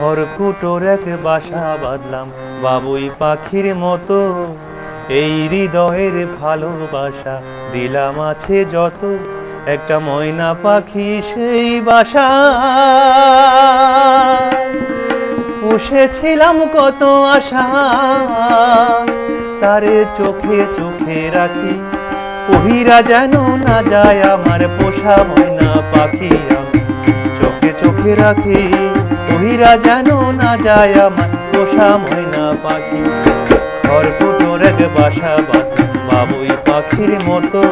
খড়কুটোর এক বাসা বাঁধলাম। বাবুই পাখির মতো এই হৃদয়ের ভালোবাসা। দিলাম আছে যত, একটা ময়না পাখি সেই বাসা পুষেছিলাম কত আশা, তারে চোখে চোখে রাখি। ওহিরা যেন না যায় আমার পোষা ময়না পাখি চোখে চোখে রাখি। ওহিরা যেন না যায় আমার পোষা ময়না পাখি। খড়কুটোর এক বাসা বাঁধা বাবুই পাখির মতো।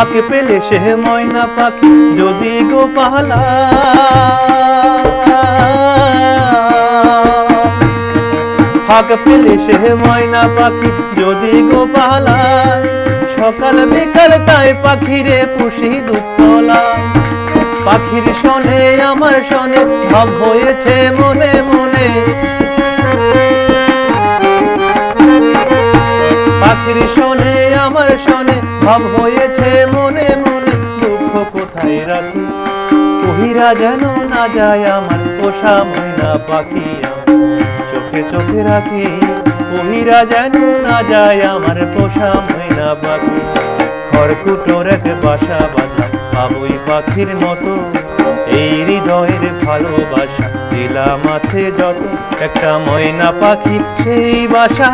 ফাঁকে পেলে সে ময়না পাখি যদি গো পালা। ফাঁক পেলে সে ময়না পাখি যদি গো পালা। সকাল বিকাল তাই পাখিরে পুষি দুতলা। পাখির শোনে, আমার শোনে, ভাব হয়েছে মনে মনে। পাখির শোনে, আমার শোনে, ভাব হয়েছে রাখি কহিরা যেন না যায় আমার পোষা ময়না পাখি চোখে চোখে রাখি, কহিরা যেন না যায় আমার পোষা ময়না পাখি। খড়কুটোর এক বাসা বাঁধলাম বাবুই পাখির মতো। এই হৃদয়ের ভালোবাসা দিলাম আছে যত একটা ময়না পাখি সেই বাসা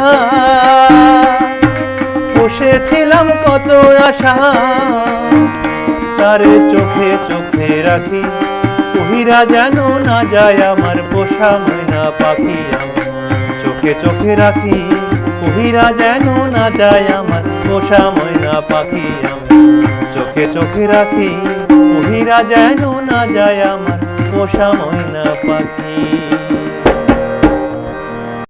বসেছিলাম কত আশা। তার চোখে চোখে রাখি। কহিরা যেন না যায় আমার পোষা ময়না পাখি। চোখে চোখে রাখি কহিরা যেন না যায় আমার পোষা ময়না পাখি। চোখে চোখে রাখি কহিরা যেন না যায় আমার পোষা ময়না পাখি।